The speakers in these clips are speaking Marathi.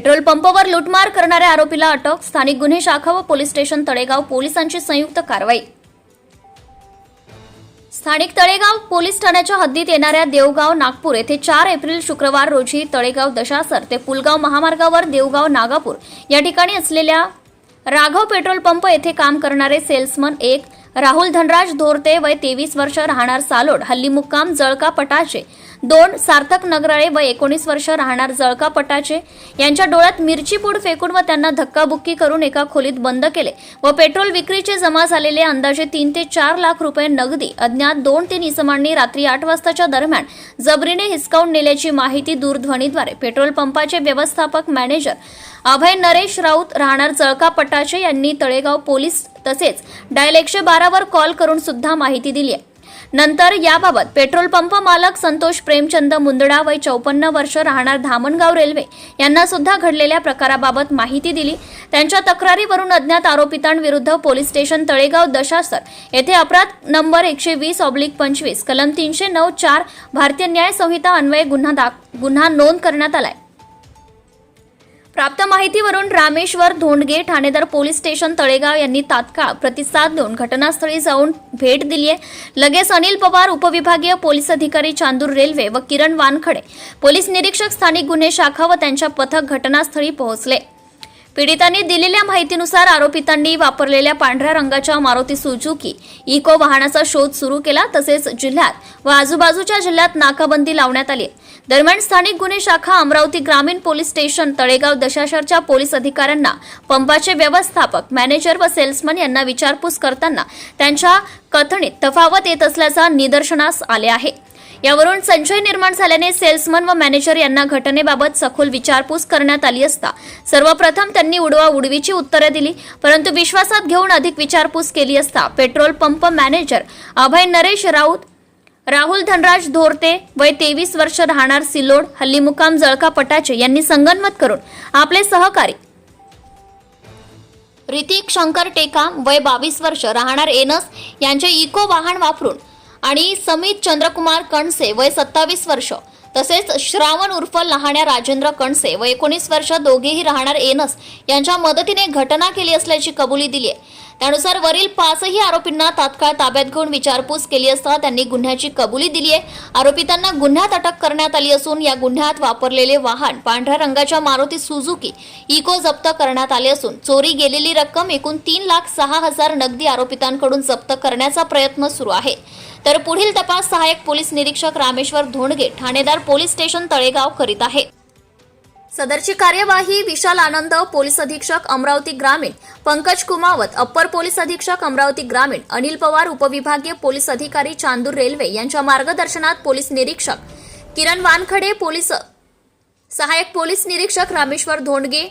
पेट्रोल पंपावर लुटमार करणाऱ्या आरोपीला अटक स्थानिक गुन्हे शाखा व पोलीस स्टेशन तळेगाव पोलिसांची संयुक्त कारवाई. स्थानिक तळेगाव पोलीस ठाण्याच्या हद्दीत येणाऱ्या देवगाव नागपूर येथे चार एप्रिल शुक्रवार रोजी तळेगाव दशासर ते पुलगाव महामार्गावर देवगाव नागापूर या ठिकाणी असलेल्या राघव पेट्रोल पंप येथे काम करणारे सेल्समन एक राहुल धनराज धोरते वय तेवीस वर्ष राहणार सालोड हल्ली मुक्काम जळका पटाचे दोन सार्थक नगराळे व एकोणीस वर्ष राहणार जळका पटाचे यांच्या डोळ्यात मिरची पूड फेकून व त्यांना धक्काबुक्की करून एका खोलीत बंद केले व पेट्रोल विक्रीचे जमा झालेले अंदाजे तीन ते चार लाख रुपये नगदी अज्ञात दोन तीन इसमांनी रात्री आठ वाजताच्या दरम्यान जबरीने हिसकावून नेल्याची माहिती दूरध्वनीद्वारे. पेट्रोल पंपाचे व्यवस्थापक मॅनेजर अभय नरेश राऊत राहणार जळका पटाचे यांनी तळेगाव पोलीस तसेच डायल एकशे बारावर कॉल करून सुद्धा माहिती दिली आहे. नंतर याबाबत पेट्रोल पंप मालक संतोष प्रेमचंद मुंदडा वय चौपन्न वर्ष राहणार धामणगाव रेल्वे यांना सुद्धा घडलेल्या प्रकाराबाबत माहिती दिली. त्यांच्या तक्रारीवरून अज्ञात आरोपितांविरुद्ध पोलीस स्टेशन तळेगाव दशासर येथे अपराध नंबर एकशे वीस ऑब्लिक पंचवीस कलम तीनशे नऊ चार भारतीय न्याय संहिता अन्वये गुन्हा गुन्हा नोंद करण्यात आलाय. प्राप्त माहितीवरून रामेश्वर धोंडगे ठाणेदार पोलीस स्टेशन तळेगाव यांनी तात्काळ प्रतिसाद देऊन घटनास्थळी जाऊन भेट दिली आहे. लगेच अनिल पवार उपविभागीय पोलीस अधिकारी चांदूर रेल्वे व किरण वानखडे पोलीस निरीक्षक स्थानिक गुन्हे शाखा व त्यांच्या पथक घटनास्थळी पोहोचले. पीडितांनी दिलेल्या माहितीनुसार आरोपितांनी वापरलेल्या पांढऱ्या रंगाच्या मारुती सुझुकी इको वाहनाचा शोध सुरू केला तसेच जिल्ह्यात व आजूबाजूच्या जिल्ह्यात नाकाबंदी लावण्यात आली दरम्यान स्थानिक गुन्हे शाखा अमरावती ग्रामीण पोलीस स्टेशन तळेगाव दशाशरच्या पोलीस अधिकाऱ्यांना पंपाचे व्यवस्थापक मॅनेजर व सेल्समन यांना विचारपूस करताना त्यांच्या कथणीत तफावत येत असल्याचा निदर्शनास आले आहे. यावरून संशय निर्माण झाल्याने सेल्समन व मॅनेजर यांना घटनेबाबत सखोल विचारपूस करण्यात आली असता. सर्वप्रथम त्यांनी उडवा उडवीची उत्तरे दिली परंतु विश्वासात घेऊन अधिक विचारपूस केली असता. Petrol pump manager Abhay Naresh Raut Rahul Dhanraj Dhorte वय तेवीस वर्ष राहणार सिलोड हल्ली मुकाम जळका पटाचे यांनी संगनमत करून आपले सहकारी ऋतिक शंकर टेका वय बावीस वर्ष राहणार एनस यांचे इको वाहन वापरून आणि समित चंद्रकुमार कणसे वय सत्तावीस वर्ष तसेच श्रावण उर्फ लहाण्या राजेंद्र कणसे व एकोणीस वर्ष दोघेही राहणार एनस यांच्या मदतीने घटना केली असल्याची कबुली दिली आहे त्यानुसार वरील पाचही आरोपींना तात्काळ ताब्यात घेऊन विचारपूस केली असता त्यांनी गुन्ह्याची कबुली दिली आहे आरोपितांना गुन्ह्यात अटक करण्यात आली असून या गुन्ह्यात वापरलेले वाहन पांढऱ्या रंगाच्या मारुती सुझुकी इको जप्त करण्यात आले असून चोरी गेलेली रक्कम एकूण तीन लाख सहा हजार नगदी आरोपितांकडून जप्त करण्याचा प्रयत्न सुरू आहे. तर पुढील तपास सहाय्यक पोलीस निरीक्षक रामेश्वर धोंडगे ठाणेदार पोलीस स्टेशन तळेगाव करीत आहे. सदरची कार्यवाही विशाल आनंद पोलीस अधीक्षक अमरावती ग्रामीण पंकज कुमावत अप्पर पोलीस अधीक्षक अमरावती ग्रामीण अनिल पवार उपविभागीय पोलीस अधिकारी चांदूर रेल्वे यांच्या मार्गदर्शनात पोलीस निरीक्षक किरण वानखडे पोलीस सहाय्यक पोलीस निरीक्षक रामेश्वर धोंडगे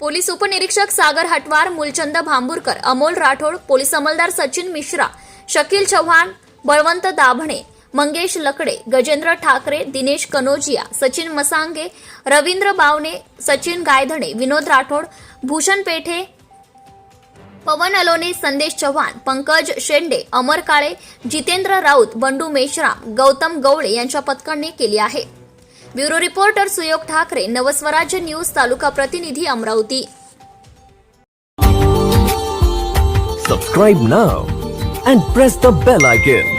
पोलीस उपनिरीक्षक सागर हटवार मूलचंद भांबुरकर अमोल राठोड पोलीस अंमलदार सचिन मिश्रा शकील चव्हाण बळवंत दाभणे मंगेश लकडे गजेंद्र ठाकरे दिनेश कनोजिया सचिन मसांगे रवींद्र बावणे सचिन गायधणे विनोद राठोड भूषण पेठे पवन अलोने संदेश चव्हाण पंकज शेंडे अमर काळे जितेंद्र राऊत बंडू मेश्राम गौतम गवळे यांच्या पथकांनी केली आहे. Bureau reporter Suyog Thackeray Navswarajya news तालुका प्रतिनिधी Amravati. Subscribe now and press the bell icon